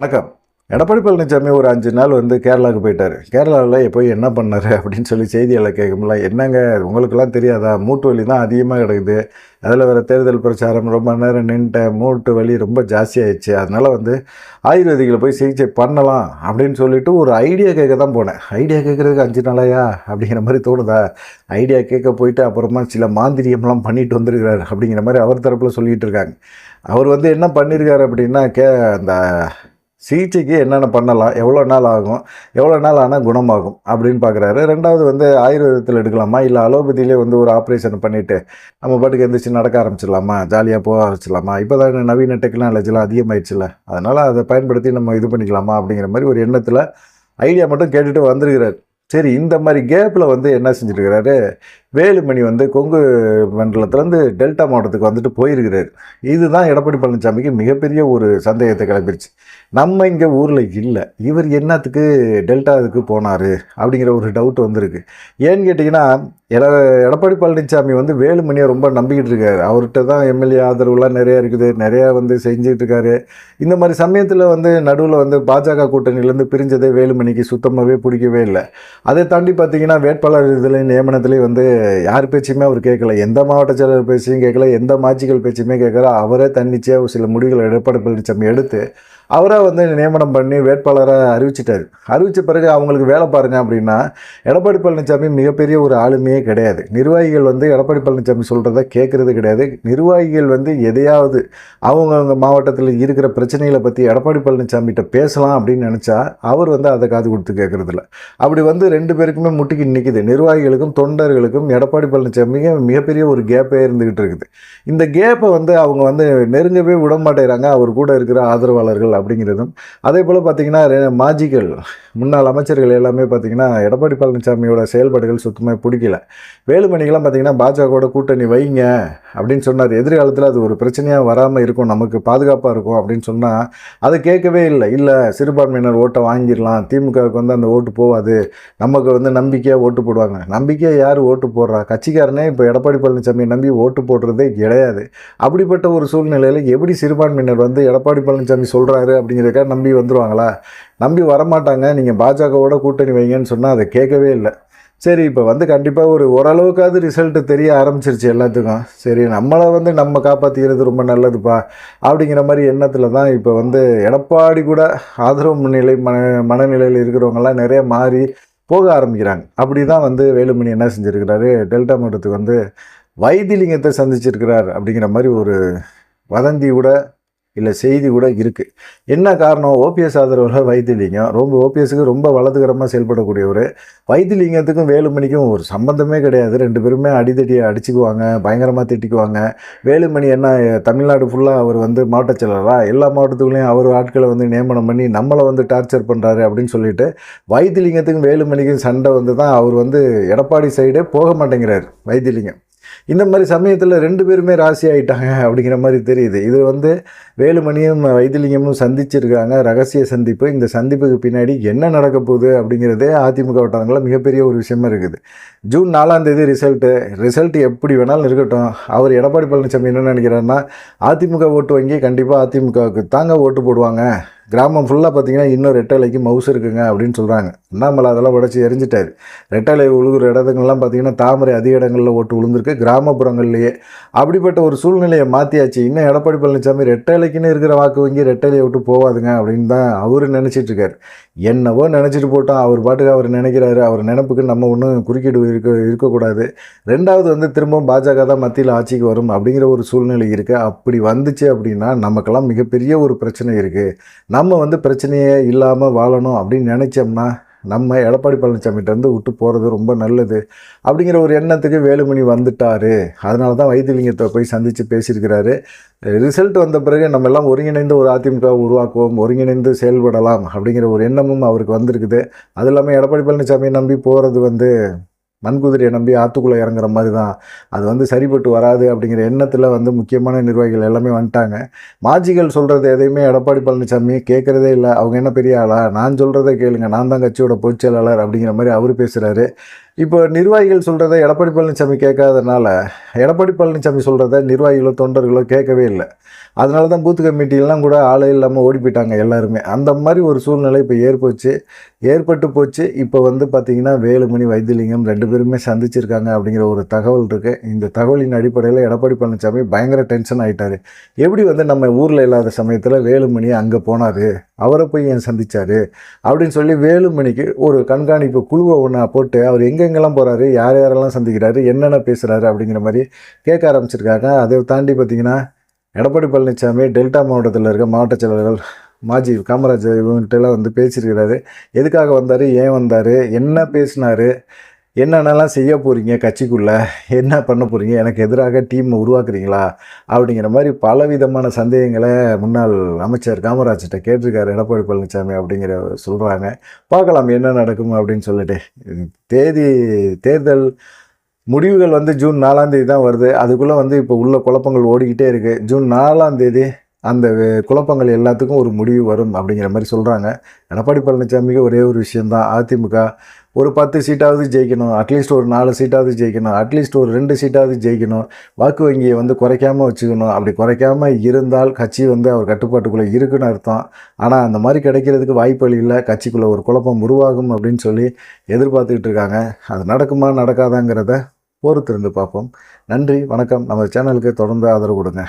வணக்கம். எடப்பாடி பழனிசாமி ஒரு அஞ்சு நாள் வந்து கேரளாவுக்கு போயிட்டார். கேரளாவில் போய் என்ன பண்ணார் அப்படின்னு சொல்லி செய்திகளை கேட்கும்ல என்னங்க உங்களுக்கெல்லாம் தெரியாதா? மூட்டு வலி தான் அதிகமாக கிடக்குது. அதில் வேறு தேர்தல் பிரச்சாரம் ரொம்ப நேரம் நின்ட்டேன். மூட்டு வலி ரொம்ப ஜாஸ்தியாகிடுச்சு அதனால் வந்து ஆயுர்வேதிக்கில் போய் சிகிச்சை பண்ணலாம் அப்படின்னு சொல்லிட்டு ஒரு ஐடியா கேட்க தான் போனேன். ஐடியா கேட்குறதுக்கு அஞ்சு நாளையா? அப்படிங்கிற மாதிரி தோணுதா? ஐடியா கேட்க போயிட்டு அப்புறமா சில மாந்திரியம்லாம் பண்ணிட்டு வந்திருக்கிறார் அப்படிங்கிற மாதிரி அவர் தரப்பில் சொல்லிகிட்டு இருக்காங்க. அவர் வந்து என்ன பண்ணியிருக்காரு அப்படின்னா கே அந்த சிகிச்சைக்கு என்னென்ன பண்ணலாம்? எவ்வளோ நாள் ஆகும்? எவ்வளோ நாள் ஆனால் குணமாகும்? அப்படின்னு பார்க்குறாரு ரெண்டாவது வந்து ஆயுர்வேதத்தில் எடுக்கலாமா? இல்லை அலோபதியிலே வந்து ஒரு ஆப்ரேஷன் பண்ணிவிட்டு நம்ம பாட்டுக்கு எந்திரிச்சு நடக்க ஆரம்பிச்சிடலாமா? ஜாலியாக போக ஆரம்பிச்சிடலாமா? இப்போ தான் நவீன டெக்னாலஜிலாம் அதிகமாகிடுச்சுல அதனால் அதை பயன்படுத்தி நம்ம இது பண்ணிக்கலாமா? அப்படிங்கிற மாதிரி ஒரு எண்ணத்தில் ஐடியா மட்டும் கேட்டுட்டு வந்திருக்கிறார். சரி இந்த மாதிரி கேப்பில் வந்து என்ன செஞ்சுருக்கிறாரு வேலுமணி வந்து கொங்கு மண்டலத்துலேருந்து டெல்டா மாவட்டத்துக்கு வந்துட்டு போயிருக்கிறார். இதுதான் எடப்பாடி பழனிசாமிக்கு மிகப்பெரிய ஒரு சந்தேகத்தை கிளம்பிடுச்சு நம்ம இங்கே ஊரில் இல்லை. இவர் என்னத்துக்கு டெல்டாவுக்கு போனார் அப்படிங்கிற ஒரு டவுட் வந்திருக்கு. ஏன்னு கேட்டிங்கன்னா எட எடப்பாடி பழனிசாமி வந்து வேலுமணியை ரொம்ப நம்பிக்கிட்டு இருக்காரு. அவர்கிட்ட தான் எம்எல்ஏ ஆதரவுலாம் நிறையா இருக்குது. நிறையா வந்து செஞ்சுட்டு இருக்காரு. இந்த மாதிரி சமயத்தில் வந்து நடுவில் வந்து பாஜக கூட்டணியிலேருந்து பிரிஞ்சதே வேலுமணிக்கு சுத்தமாகவே பிடிக்கவே இல்லை. அதை தாண்டி பார்த்தீங்கன்னா வேட்பாளர் இதில் நியமனத்துலேயும் வந்து யார் பேச்சையுமே அவர் கேட்கல. எந்த மாவட்ட செயலர் பேச்சையும் கேட்கல. எந்த மாட்சிகள் பேச்சையுமே கேட்கல. அவரே தன்னிச்சையாக சில முடிவுகளை எடப்பாடி பழனிசாமி எடுத்து அவராக வந்து நியமனம் பண்ணி வேட்பாளராக அறிவிச்சிட்டாரு. அறிவித்த பிறகு அவங்களுக்கு வேலை பாருங்க அப்படின்னா எடப்பாடி பழனிசாமி மிகப்பெரிய ஒரு ஆளுமையே கிடையாது. நிர்வாகிகள் வந்து எடப்பாடி பழனிசாமி சொல்கிறத கேட்குறது கிடையாது. நிர்வாகிகள் வந்து எதையாவது அவங்கவுங்க மாவட்டத்தில் இருக்கிற பிரச்சனைகளை பற்றி எடப்பாடி பழனிசாமிகிட்ட பேசலாம் அப்படின்னு நினச்சா அவர் வந்து அதை காது கொடுத்து கேட்குறதில்ல அப்படி வந்து ரெண்டு பேருக்குமே முட்டிக்கு நிற்கிது நிர்வாகிகளுக்கும் தொண்டர்களுக்கும் எடப்பாடி பழனிசாமிக்கும் மிகப்பெரிய ஒரு கேப்பே இருந்துக்கிட்டு இருக்குது. இந்த கேப்பை வந்து அவங்க வந்து நெருங்கவே விட மாட்டேங்கிறாங்க. அவர் கூட இருக்கிற ஆதரவாளர்கள் அப்படிங்கிறதும். அதே போல் பார்த்திங்கன்னா மாஜிகள் முன்னாள் அமைச்சர்கள் எல்லாமே பார்த்தீங்கன்னா எடப்பாடி பழனிசாமியோட செயல்பாடுகள் சுத்தமாக பிடிக்கல. வேலுமணிகள்லாம் பார்த்தீங்கன்னா பாஜகவோட கூட்டணி வைங்க அப்படின்னு சொன்னார். எதிர்காலத்தில் அது ஒரு பிரச்சனையாக வராமல் இருக்கும் நமக்கு பாதுகாப்பாக இருக்கும் அப்படின்னு சொன்னால் அதை கேட்கவே இல்லை. இல்லை சிறுபான்மையினர் ஓட்டை வாங்கிடலாம் திமுகவுக்கு வந்து அந்த ஓட்டு போகாது நமக்கு வந்து நம்பிக்கையாக ஓட்டு போடுவாங்க. நம்பிக்கையாக யார் ஓட்டு போடுறா? கட்சிக்காரனே இப்போ எடப்பாடி பழனிசாமியை நம்பி ஓட்டு போடுறதே கிடையாது. அப்படிப்பட்ட ஒரு சூழ்நிலையில் எப்படி சிறுபான்மையினர் வந்து எடப்பாடி பழனிசாமி சொல்கிறாரு அப்படிங்கிறதுக்காக நம்பி வந்துடுவாங்களா நம்பி வரமாட்டாங்க. நீங்கள் பாஜகவோட கூட்டணி வைங்கன்னு சொன்னால் அதை கேட்கவே இல்லை. சரி இப்போ வந்து கண்டிப்பாக ஒரு ஓரளவுக்காவது ரிசல்ட்டு தெரிய ஆரம்பிச்சிருச்சு எல்லாத்துக்கும். சரி நம்மளை வந்து நம்ம காப்பாற்றிக்கிறது ரொம்ப நல்லதுப்பா அப்படிங்கிற மாதிரி எண்ணத்தில் தான் இப்போ வந்து எடப்பாடி கூட ஆதரவு நிலை மன மனநிலையில் இருக்கிறவங்கலாம் நிறைய மாறி போக ஆரம்பிக்கிறாங்க. அப்படி தான் வந்து வேலுமணி என்ன செஞ்சுருக்கிறாரு? டெல்டா மாவட்டத்துக்கு வந்து வைத்திலிங்கத்தை சந்திச்சிருக்கிறார் அப்படிங்கிற மாதிரி ஒரு வதந்தி கூட இல்லை செய்தி கூட இருக்குது என்ன காரணம்? ஓபிஎஸ் ஆதரவில் வைத்திலிங்கம். ரொம்ப ஓபிஎஸ்க்கு ரொம்ப வலதுகரமாக செயல்படக்கூடியவர். வைத்திலிங்கத்துக்கும் வேலுமணிக்கும் ஒரு சம்பந்தமே கிடையாது. ரெண்டு பேருமே அடிதடியை அடிச்சுக்குவாங்க பயங்கரமாக திட்டிக்குவாங்க. வேலுமணி என்ன தமிழ்நாடு ஃபுல்லாக அவர் வந்து மாவட்ட செயலராக எல்லா மாவட்டத்துக்குள்ளேயும் அவர் ஆட்களை வந்து நியமனம் பண்ணி நம்மளை வந்து டார்ச்சர் பண்ணுறாரு அப்படின்னு சொல்லிட்டு வைத்திலிங்கத்துக்கும் வேலுமணிக்கும் சண்டை வந்து தான் அவர் வந்து எடப்பாடி சைடே போக மாட்டேங்கிறார் வைத்திலிங்கம். இந்த மாதிரி சமயத்தில் ரெண்டு பேருமே ராசி ஆயிட்டாங்க அப்படிங்கிற மாதிரி தெரியுது. இது வந்து வேலுமணியும் வைத்திலிங்கமும் சந்திச்சிருக்காங்க ரகசிய சந்திப்பு. இந்த சந்திப்புக்கு பின்னாடி என்ன நடக்க போகுது அப்படிங்கிறதே அதிமுக வட்டாரங்களில் மிகப்பெரிய ஒரு விஷயமா இருக்குது. ஜூன் நாலாம் தேதி ரிசல்ட்டு ரிசல்ட் எப்படி வேணாலும் இருக்கட்டும். அவர் எடப்பாடி பழனிசாமி என்ன நினைக்கிறாருன்னா அதிமுக ஓட்டு வங்கி கண்டிப்பாக அதிமுகவுக்கு தாங்க ஓட்டு போடுவாங்க. கிராமம் ஃபுல்லாக பார்த்தீங்கன்னா இன்னும் ரெட்டலைக்கு மவுஸ் இருக்குங்க அப்படின்னு சொல்கிறாங்க அண்ணாமலை அதெல்லாம் உடச்சி எரிஞ்சிட்டாரு. ரெட்டலை உழுகுற இடத்துங்கள்லாம் பார்த்தீங்கன்னா தாமரை அதிக இடங்களில் ஓட்டு விழுந்திருக்கு கிராமப்புறங்கள்லேயே அப்படிப்பட்ட ஒரு சூழ்நிலையை மாற்றியாச்சு இன்னும் எடப்பாடி பழனிசாமி ரெட்டலைக்குன்னு இருக்கிற வாக்கு வங்கி ரெட்டலையை விட்டு போகாதுங்க அப்படின்னு தான் அவர் நினச்சிட்ருக்காரு என்னவோ நினச்சிட்டு போட்டோம் அவர் பாட்டுக்கு அவர் நினைக்கிறாரு அவர் நினப்புக்கு நம்ம ஒன்றும் குறுக்கீடு இருக்க இருக்கக்கூடாது. ரெண்டாவது வந்து திரும்பவும் பாஜக தான் மத்தியில் ஆட்சிக்கு வரும் அப்படிங்கிற ஒரு சூழ்நிலை இருக்குது அப்படி வந்துச்சு அப்படின்னா நமக்கெல்லாம் மிகப்பெரிய ஒரு பிரச்சனை இருக்குது நம்ம வந்து பிரச்சனையே இல்லாமல் வாழணும் அப்படின்னு நினச்சோம்னா நம்ம எடப்பாடி பழனிசாமிகிட்ட இருந்து விட்டு போகிறது ரொம்ப நல்லது அப்படிங்கிற ஒரு எண்ணத்துக்கு வேலுமணி வந்துட்டார். அதனால தான் வைத்தியலிங்கத்தை போய் சந்தித்து பேசியிருக்கிறாரு. ரிசல்ட் வந்த பிறகு நம்ம எல்லாம் ஒருங்கிணைந்து ஒரு அதிமுக உருவாக்குவோம் ஒருங்கிணைந்து செயல்படலாம் அப்படிங்கிற ஒரு எண்ணமும் அவருக்கு வந்திருக்குது. அது இல்லாமல் எடப்பாடி பழனிசாமியை நம்பி போகிறது வந்து மண்குதிரையை நம்பி ஆற்றுக்குள்ளே இறங்குற மாதிரி தான். அது வந்து சரிப்பட்டு வராது அப்படிங்கிற எண்ணத்தில் வந்து முக்கியமான நிர்வாகிகள் எல்லாமே வந்துட்டாங்க. மாஜிகள் சொல்கிறது எதையுமே எடப்பாடி பழனிசாமி கேட்குறதே இல்லை. அவங்க என்ன பெரிய ஆளா? நான் சொல்கிறத கேளுங்க. நான் தான் கட்சியோட பொதுச் செயலாளர் அப்படிங்கிற மாதிரி அவர் பேசுகிறாரு இப்போ நிர்வாகிகள் சொல்கிறத எடப்பாடி பழனிசாமி கேட்காதனால எடப்பாடி பழனிசாமி சொல்கிறத நிர்வாகிகளோ தொண்டர்களோ கேட்கவே இல்லை. அதனால தான் பூத்து கமிட்டிலாம் கூட ஆளே இல்லாமல் ஓடி போயிட்டாங்க எல்லாருமே. அந்த மாதிரி ஒரு சூழ்நிலை இப்போ ஏற்போச்சு. ஏற்பட்டு போச்சு. இப்போ வந்து பார்த்திங்கன்னா வேலுமணி வைத்தியலிங்கம் ரெண்டு பேருமே சந்திச்சிருக்காங்க அப்படிங்கிற ஒரு தகவல் இருக்குது இந்த தகவலின் அடிப்படையில் எடப்பாடி பழனிசாமி பயங்கர டென்ஷன் ஆகிட்டார் எப்படி வந்து நம்ம ஊரில் இல்லாத சமயத்தில் வேலுமணி அங்கே போனார்? அவரை போய் ஏன் சந்தித்தார் அப்படின்னு சொல்லி வேலுமணிக்கு ஒரு கண்காணிப்பு குழுவை ஒன்றா போட்டு அவர் எங்கெங்கெல்லாம் போகிறாரு யார் யாரெல்லாம் சந்திக்கிறாரு என்னென்ன பேசுகிறாரு அப்படிங்கிற மாதிரி கேட்க ஆரம்பிச்சிருக்காங்க. அதை தாண்டி பார்த்தீங்கன்னா எடப்பாடி பழனிசாமி டெல்டா மாவட்டத்தில் இருக்க மாவட்ட செயலாளர்கள் மாஜி காமராஜர் இவங்கள்ட்டெல்லாம் வந்து பேசியிருக்கிறாரு. எதுக்காக வந்தார் ஏன் வந்தார் என்ன பேசினார் என்னென்னலாம் செய்ய போகிறீங்க கட்சிக்குள்ளே? என்ன பண்ண போகிறீங்க எனக்கு எதிராக டீம் உருவாக்குறீங்களா? அப்படிங்கிற மாதிரி பல விதமான சந்தேகங்களை முன்னாள் அமைச்சர் காமராஜர்கிட்ட கேட்டிருக்காரு எடப்பாடி பழனிசாமி அப்படிங்கிற சொல்கிறாங்க பார்க்கலாம் என்ன நடக்கும் அப்படின்னு சொல்லிட்டு. தேதி தேர்தல் முடிவுகள் வந்து ஜூன் நாலாம் தேதி தான் வருது. அதுக்குள்ளே வந்து இப்போ உள்ள குழப்பங்கள் ஓடிக்கிட்டே இருக்குது ஜூன் நாலாம் தேதி அந்த குழப்பங்கள் எல்லாத்துக்கும் ஒரு முடிவு வரும் அப்படிங்கிற மாதிரி சொல்கிறாங்க எடப்பாடி பழனிசாமிக்கு ஒரே ஒரு விஷயந்தான் அதிமுக ஒரு பத்து சீட்டாவது ஜெயிக்கணும். அட்லீஸ்ட் ஒரு நாலு சீட்டாவது ஜெயிக்கணும். அட்லீஸ்ட் ஒரு ரெண்டு சீட்டாவது ஜெயிக்கணும். வாக்கு வங்கியை வந்து குறைக்காமல் வச்சுக்கணும். அப்படி குறைக்காமல் இருந்தால் கட்சி வந்து அவர் கட்டுப்பாட்டுக்குள்ளே இருக்குன்னு அர்த்தம். ஆனால் அந்த மாதிரி கிடைக்கிறதுக்கு வாய்ப்புகள் இல்லை. கட்சிக்குள்ளே ஒரு குழப்பம் உருவாகும் அப்படின்னு சொல்லி எதிர்பார்த்துக்கிட்டு இருக்காங்க. அது நடக்குமா நடக்காதாங்கிறத பொறுத்திருந்து பார்ப்போம். நன்றி வணக்கம். நம்ம சேனலுக்கு தொடர்ந்து ஆதரவு கொடுங்க.